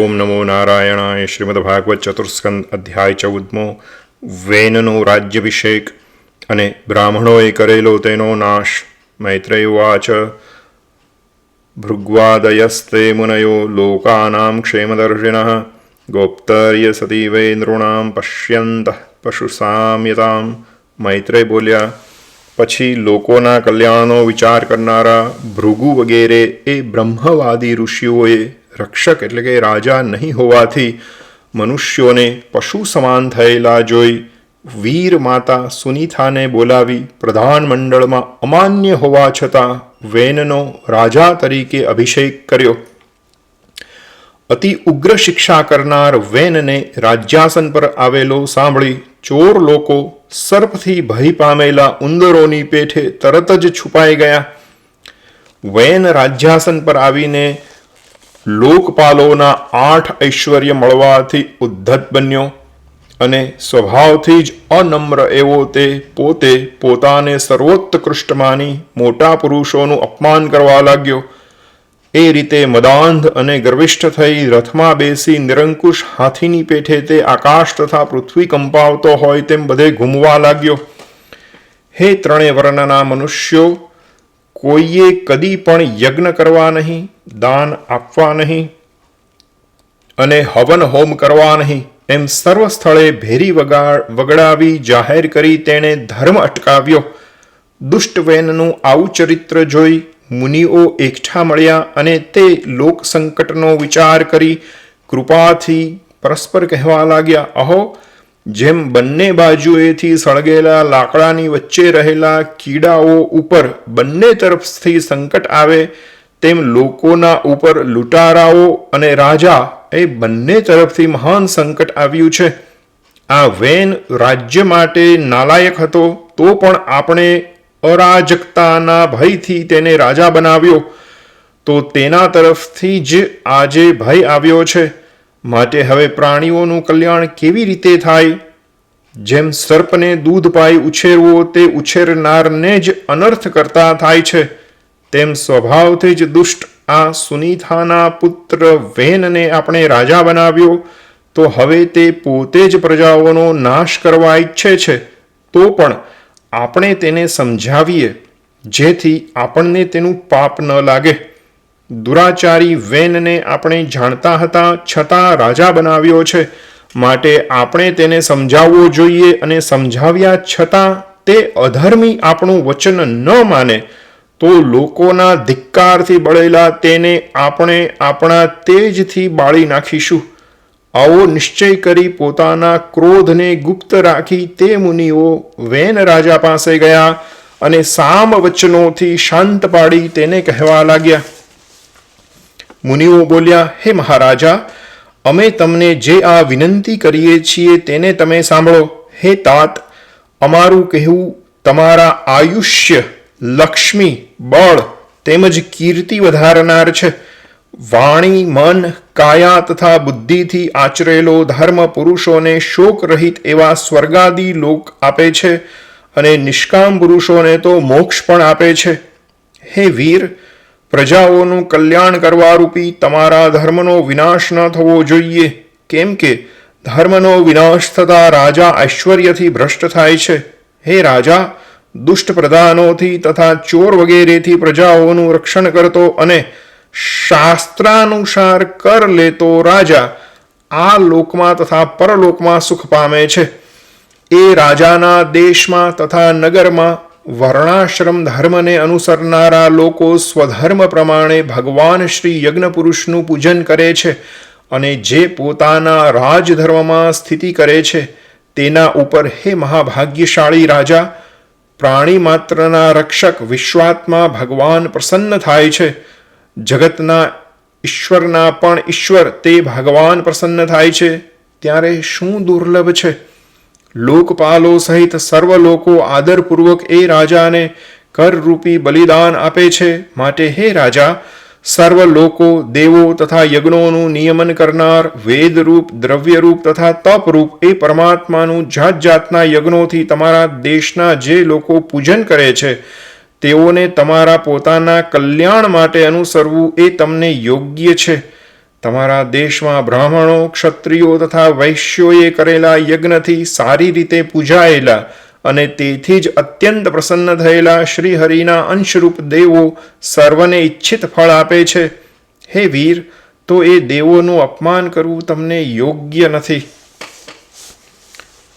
ઓમ નમો નારાયણાય શ્રીમદ ભાગવત ચતુર્સ્કંદ અધ્યાય ચૌદમો વેનનો રાજ્યાભિષેક અને બ્રાહ્મણોએ કરેલો તેનો નાશ મૈત્રેય વાચ ભૃગ્વાદયસ્તે મુનયો લોકાનામ ક્ષેમદર્શિન ગોપ્તર્ય સતી વૈ નૃણામ પશ્યંત પશુસામ્યતામ મૈત્રેય બોલ્યા પછી લોકોના કલ્યાણનો વિચાર કરનારા ભૃગુ વગેરે એ બ્રહ્મવાદી ઋષિઓએ રક્ષક એટલે કે રાજા નહીં હોવાથી મનુષ્યોને પશુ સમાન થયેલા જોઈ વીર માતા સુનીથાને બોલાવી પ્રધાનમંડળમાં અમાન્ય હોવા છતાં વેનનો રાજા તરીકે અભિષેક કર્યો. અતિ ઉગ્ર શિક્ષા કરનાર વેનને રાજ્યાસન પર આવેલો સાંભળી ચોર લોકો સર્પથી ભય પામેલા ઉંદરોની પેઠે તરત જ છુપાઈ ગયા. વેન રાજ્યાસન પર આવીને લોકપાલોના આઠ ઐશ્વર્ય મળવાથી ઉદ્ધત બન્યો અને સ્વભાવથી જ અનમ્ર એવો તે પોતે પોતાને સર્વોત્કૃષ્ટ માની મોટા પુરુષોનું અપમાન કરવા લાગ્યો. એ રીતે મદાંધ અને ગર્વિષ્ઠ થઈ રથમાં બેસી નિરંકુશ હાથીની પેઠે તે આકાશ તથા પૃથ્વી કંપાવતો હોય તેમ બધે ઘૂમવા લાગ્યો. હે ત્રણેય વર્ણના મનુષ્યો, કોઈએ કદી પણ યજ્ઞ કરવા નહીં દાન આપવા નહીં અને હવન હોમ કરવા નહીં. એમ સર્વ સ્થળે ભેરી વગડાવી જાહેર કરી તેણે ધર્મ અટકાવ્યો. દુષ્ટવેનનું આવું ચરિત્ર જોઈ મુનિઓ એકઠા મળ્યા અને તે લોક સંકટનો વિચાર કરી કૃપાથી પરસ્પર કહેવા લાગ્યા, અહો, જેમ બંને બાજુએથી સળગેલા લાકડાની વચ્ચે રહેલા કીડાઓ ઉપર બંને તરફથી સંકટ આવે તેમ લોકોના ઉપર લૂંટારાઓ અને રાજા એ બંને તરફથી મહાન સંકટ આવ્યું છે. આ વેન રાજ્ય માટે નાલાયક હતો, તો પણ આપણે અરાજકતાના ભયથી તેને રાજા બનાવ્યો. તો તેના તરફથી જ આજે ભય આવ્યો છે. માટે હવે પ્રાણીઓનું કલ્યાણ કેવી રીતે થાય? જેમ સર્પને દૂધ પાઈ ઉછેરવો, તે ઉછેરનારને જ અનર્થ કરતા થાય છે. તેમ સ્વભાવથી જ દુષ્ટ આ સુનીથાના પુત્ર વેનને આપણે રાજા બનાવ્યો, તો હવે તે પોતે જ પ્રજાઓનો નાશ કરવા ઈચ્છે છે. તો પણ આપણે તેને સમજાવીએ, જેથી આપણને તેનું પાપ ન લાગે. દુરાચારી વેનને આપણે જાણતા હતા, છતાં રાજા બનાવ્યો છે. માટે આપણે તેને સમજાવવો જોઈએ અને સમજાવ્યા છતાં તે અધર્મી આપણું વચન ન માને. તો લોકોના ધિક્કારથી બળેલા તેને આપણે આપણા તેજથી બાળી નાખીશું. આવો નિશ્ચય કરી પોતાના ક્રોધને ગુપ્ત રાખી તે મુનિઓ વેન રાજા પાસે ગયા અને સામ વચનોથી શાંત પાડી તેને કહેવા લાગ્યા. મુનિઓ બોલ્યા, હે મહારાજા, અમે તમને જે આ વિનંતી કરીએ છીએ તેને તમે સાંભળો. હે તાત, અમારું કહેવું તમારા આયુષ્ય લક્ષ્મી, બળ તેમજ કીર્તિ વધારનાર છે. વાણી, મન, કાયા તથા બુદ્ધિથી આચરેલો ધર્મ પુરુષોને શોક રહિત એવા સ્વર્ગાદી લોક આપે છે અને નિષ્કામ પુરુષોને તો મોક્ષ પણ આપે છે. હે વીર, પ્રજાઓનું કલ્યાણ કરવા રૂપી તમારા ધર્મનો વિનાશ ન થવો જોઈએ, કેમ કે ધર્મનો વિનાશ થતાં રાજા ઐશ્વર્યથી ભ્રષ્ટ થાય છે. હે રાજા દુષ્ટ પ્રધાનોથી તથા ચોર વગેરેથી પ્રજાઓનું રક્ષણ કરતો અને શાસ્ત્રાનુસાર કર લેતો રાજા આ લોકમાં તથા પરલોકમાં સુખ પામે છે. એ રાજાના દેશમાં તથા નગરમાં વર્ણાશ્રમ ધર્મને અનુસરનારા લોકો સ્વધર્મ પ્રમાણે ભગવાન શ્રી યજ્ઞ પુરુષનું પૂજન કરે છે અને જે પોતાના રાજધર્મમાં સ્થિતિ કરે છે, તેના ઉપર હે મહાભાગ્યશાળી રાજા પ્રાણી માત્રના રક્ષક વિશ્વાત્મા ભગવાન પ્રસન્ન થાય છે. જગતના ઈશ્વરના પણ ઈશ્વર તે ભગવાન પ્રસન્ન થાય છે. ત્યારે શું દુર્લભ છે? લોકપાલો સહિત સર્વ લોકો આદરપૂર્વક એ રાજાને કરરૂપી બલિદાન આપે છે. માટે હે રાજા સર્વ લોકો, દેવો તથા યજ્ઞોનું નિયમન કરનાર, વેદરૂપ, દ્રવ્યરૂપ તથા તપરૂપ એ પરમાત્માનું જાત જાતના યજ્ઞોથી તમારા દેશના જે લોકો પૂજન કરે છે, તેઓને તમારા પોતાના કલ્યાણ માટે અનુસરવું એ તમને યોગ્ય છે. તમારા દેશમાં બ્રાહ્મણો, ક્ષત્રિયો તથા વૈશ્યોએ કરેલા યજ્ઞથી સારી રીતે પૂજાયેલા અને તેથી જ અત્યંત પ્રસન્ન થયેલા શ્રી હરિના અંશરૂપ દેવો સર્વને ઈચ્છિત ફળ આપે છે. હે વીર, તો એ દેવોનું અપમાન કરવું તમને યોગ્ય નથી.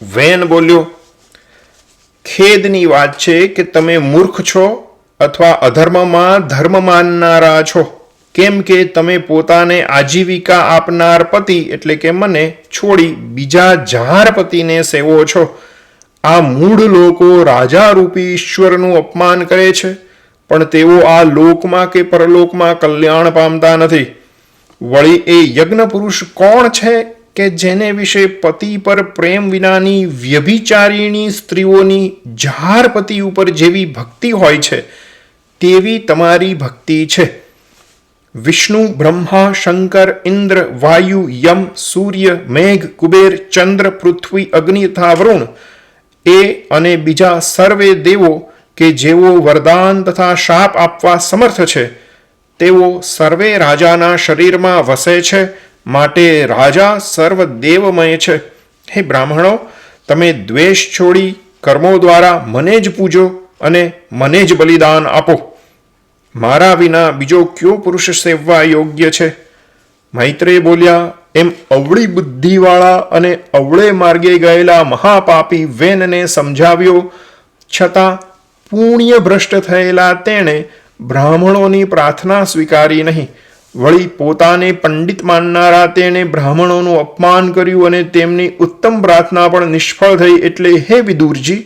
વેન બોલ્યો, ખેદની વાત છે કે તમે મૂર્ખ છો અથવા અધર્મમાં ધર્મ માનનારા છો. કેમ કે તમે પોતાને આજીવિકા આપનાર પતિ એટલે કે મને છોડી બીજા જહાર પતિને સેવો છો. આ મૂળ લોકો રાજારૂપી ઈશ્વરનું અપમાન કરે છે, પણ તેઓ આ લોકમાં કે પરલોકમાં કલ્યાણ પામતા નથી. વળી એ યજ્ઞ પુરુષ કોણ છે કે જેને વિશે પતિ પર પ્રેમ વિનાની વ્યભિચારીણી સ્ત્રીઓની જહાર પતિ ઉપર જેવી ભક્તિ હોય છે, તેવી તમારી ભક્તિ છે. વિષ્ણુ, બ્રહ્મા, શંકર, ઇન્દ્ર, વાયુ, યમ, સૂર્ય, મેઘ, કુબેર, ચંદ્ર, પૃથ્વી, અગ્નિ તથા વરુણ એ અને બીજા સર્વે દેવો કે જેઓ વરદાન તથા શાપ આપવા સમર્થ છે, તેઓ સર્વે રાજાના શરીરમાં વસે છે, માટે રાજા સર્વ દેવમય છે. હે બ્રાહ્મણો, તમે દ્વેષ છોડી કર્મો દ્વારા મને જ પૂજો અને મને જ બલિદાન આપો. મારા વિના બીજો કયો પુરુષ સેવવા યોગ્ય છે? મૈત્રેય બોલ્યા એમ અવળી બુદ્ધિવાળા અને અવળે માર્ગે ગયેલા મહાપાપી વેનને સમજાવ્યો, છતાં પુણ્ય ભ્રષ્ટ થયેલા તેણે બ્રાહ્મણોની પ્રાર્થના સ્વીકારી નહીં. વળી પોતાને પંડિત માનનારા તેણે બ્રાહ્મણોનું અપમાન કર્યું અને તેમની ઉત્તમ પ્રાર્થના પણ નિષ્ફળ થઈ એટલે, હે વિદુરજી,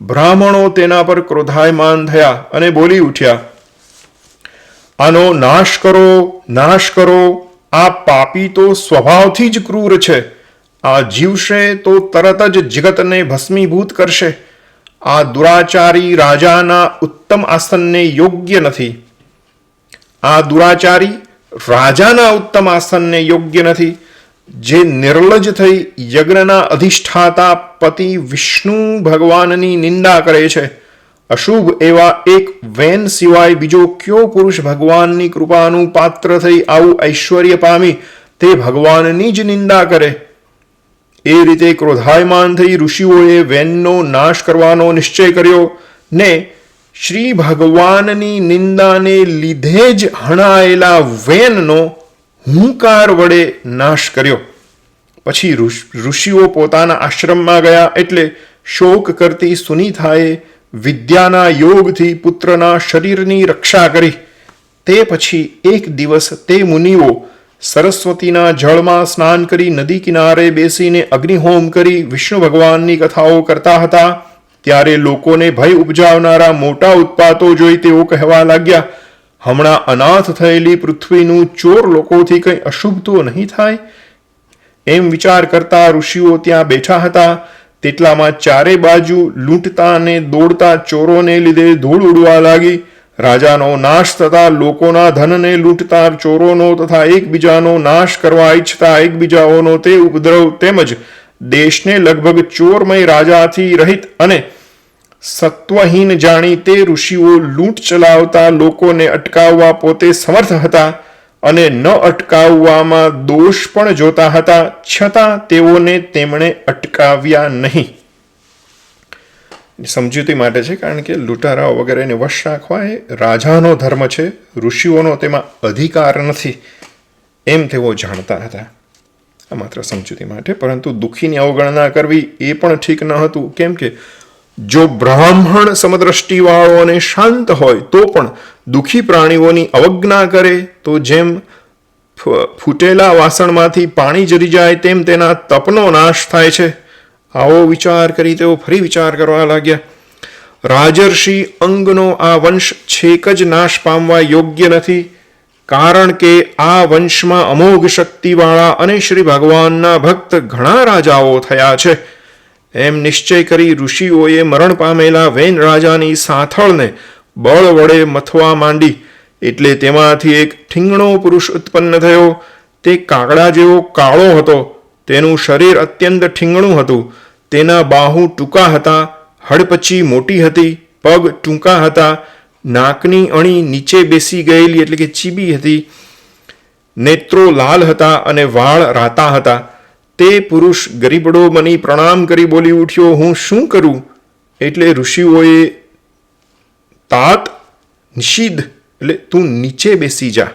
બ્રાહ્મણો તેના પર ક્રોધાયમાન થયા અને બોલી ઉઠ્યા, આનો નાશ કરો નાશ કરો આ પાપી તો સ્વભાવથી જ ક્રૂર છે. આ જીવશે તો તરત જ જગતને ભસ્મીભૂત કરશે. આ દુરાચારી રાજાના ઉત્તમ આસનને યોગ્ય નથી. આ દુરાચારી રાજાના ઉત્તમ આસનને યોગ્ય નથી. જે નિર્લજ થઈ યજ્ઞના અધિષ્ઠાતા પતિ વિષ્ણુ ભગવાનની નિંદા કરે છે. અશુભ એવા એક વેન સિવાય બીજો કયો પુરુષ ભગવાનની કૃપાનું પાત્ર થઈ આવું ઐશ્વર્ય પામી તે ભગવાનની જ નિંદા કરે? એ રીતે ક્રોધાયમાન થઈ ઋષિઓએ વેનનો નાશ કરવાનો નિશ્ચય કર્યો ને શ્રી ભગવાનની નિંદાને લીધે જ હણાયેલા વેનનો હુંકાર વડે નાશ કર્યો. પછી ઋષિઓ પોતાના આશ્રમમાં ગયા એટલે શોક કરતી સુનીતાએ વિદ્યાના યોગથી પુત્રના શરીરની રક્ષા કરી. તે પછી એક દિવસ તે મુનિઓ સરસ્વતીના જળમાં સ્નાન કરી નદી કિનારે બેસીને અગ્નિહોમ કરી વિષ્ણુ ભગવાનની કથાઓ કરતા હતા. ત્યારે લોકોને ભય ઉપજાવનારા મોટા ઉત્પાતો જોઈ તેઓ કહેવા લાગ્યા, હમણાં અનાથ થયેલી પૃથ્વીનું ચોર લોકોથી કંઈ અશુભ તો નહીં થાય? એમ વિચાર કરતા ઋષિઓ ત્યાં બેઠા હતા. તેટલામાં ચારે બાજુ લૂંટતા અને દોડતા ચોરોને લીધે ધૂળ ઉડવા લાગી. રાજાનો નાશ થતા લોકોના ધનને લૂંટતા ચોરોનો તથા એકબીજાનો નાશ કરવા ઈચ્છતા એકબીજાઓનો તે ઉપદ્રવ તેમજ દેશને લગભગ ચોરમય રાજાથી રહિત અને સત્વહીન જાણી તે ઋષિઓ લૂંટ ચલાવતા લોકોને અટકાવવા પોતે સમર્થ હતા. અને ન અટકાવવામાં દોષ પણ જોતા હતા, છતાં તેઓને તેમણે અટકાવ્યા નહીં. સમજૂતી માટે છે, કારણ કે લૂંટારાઓ વગેરેને વશ રાખવા એ રાજાનો ધર્મ છે, ઋષિઓનો તેમાં અધિકાર નથી, એમ તેઓ જાણતા હતા. આ માત્ર સમજૂતી માટે, પરંતુ દુઃખીની અવગણના કરવી એ પણ ઠીક ન હતું, કેમ કે જો બ્રાહ્મણ સમદ્રષ્ટિવાળો અને શાંત હોય, તો પણ દુઃખી પ્રાણીઓની અવજ્ઞા કરે, તો જેમ ફૂટેલા વાસણમાંથી પાણી જરી જાય, તેમ તેના તપનો નાશ થાય છે. આવો વિચાર કરી તેઓ ફરી વિચાર કરવા લાગ્યા. રાજર્ષિ અંગનો આ વંશ છેક જ નાશ પામવા યોગ્ય નથી, કારણ કે આ વંશમાં અમોઘ શક્તિવાળા અને શ્રી ભગવાનના ભક્ત ઘણા રાજાઓ થયા છે. એમ નિશ્ચય કરી ઋષિઓએ મરણ પામેલા વેન રાજાની સાથળને બળ વડે મથવા માંડી. એટલે તેમાંથી એક ઠીંગણો પુરુષ ઉત્પન્ન થયો. તે કાગડા જેવો કાળો હતો. તેનું શરીર અત્યંત ઠીંગણું હતું. તેના બાહુ ટૂંકા હતા, હડપચી મોટી હતી, પગ ટૂંકા હતા, નાકની અણી નીચે બેસી ગયેલી એટલે કે ચીબી હતી. નેત્રો લાલ હતા અને વાળ રાતા હતા. તે પુરુષ ગરીબડો બની પ્રણામ કરી બોલી ઉઠ્યો, હું શું કરું? એટલે ઋષિઓએ તાત નિષિદ્ધ, એટલે તું નીચે બેસી જા.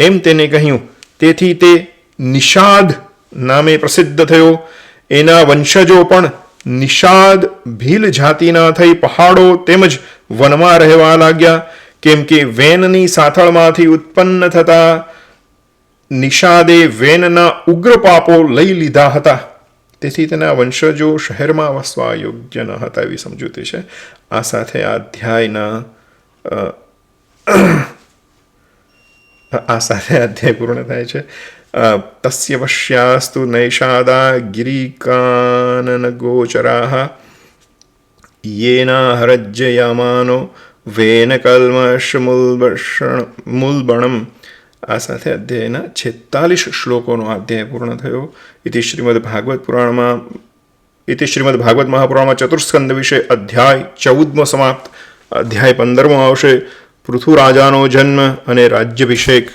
એમ તેને કહ્યું. તેથી તે નિષાદ નામે પ્રસિદ્ધ થયો. એના વંશજો પણ નિષાદ ભીલ જાતિના થઈ પહાડો તેમજ વનમાં રહેવા લાગ્યા. કેમ કે વેનની સાથળમાંથી ઉત્પન્ન થતા નિષાદે વેનના ઉગ્ર પાપો લઈ લીધા હતા. તેથી તેના વંશજો શહેરમાં વસવા યોગ્ય ન હતા એવી સમજૂતી છે. આ સાથે આ અધ્યાયના આ સાથે અધ્યાય પૂર્ણ થાય છે. તસ્ય વશ્યાસ્તુ નૈષાદા ગિરિકાનનગોચરાહ યેના હરજ્યયામાનો વેન કલ્મશ મૂલબણમ આ સાથે અધ્યાયના છેતાલીસ શ્લોકોનો અધ્યાય પૂર્ણ થયો ઇતિ શ્રીમદ ભાગવત પુરાણમાં ઇતિ શ્રીમદ ભાગવત મહાપુરાણમાં ચતુર્સ્કંદ વિશે અધ્યાય ચૌદમો સમાપ્ત અધ્યાય પંદરમો આવશે પૃથુરાજાનો જન્મ અને રાજ્યાભિષેક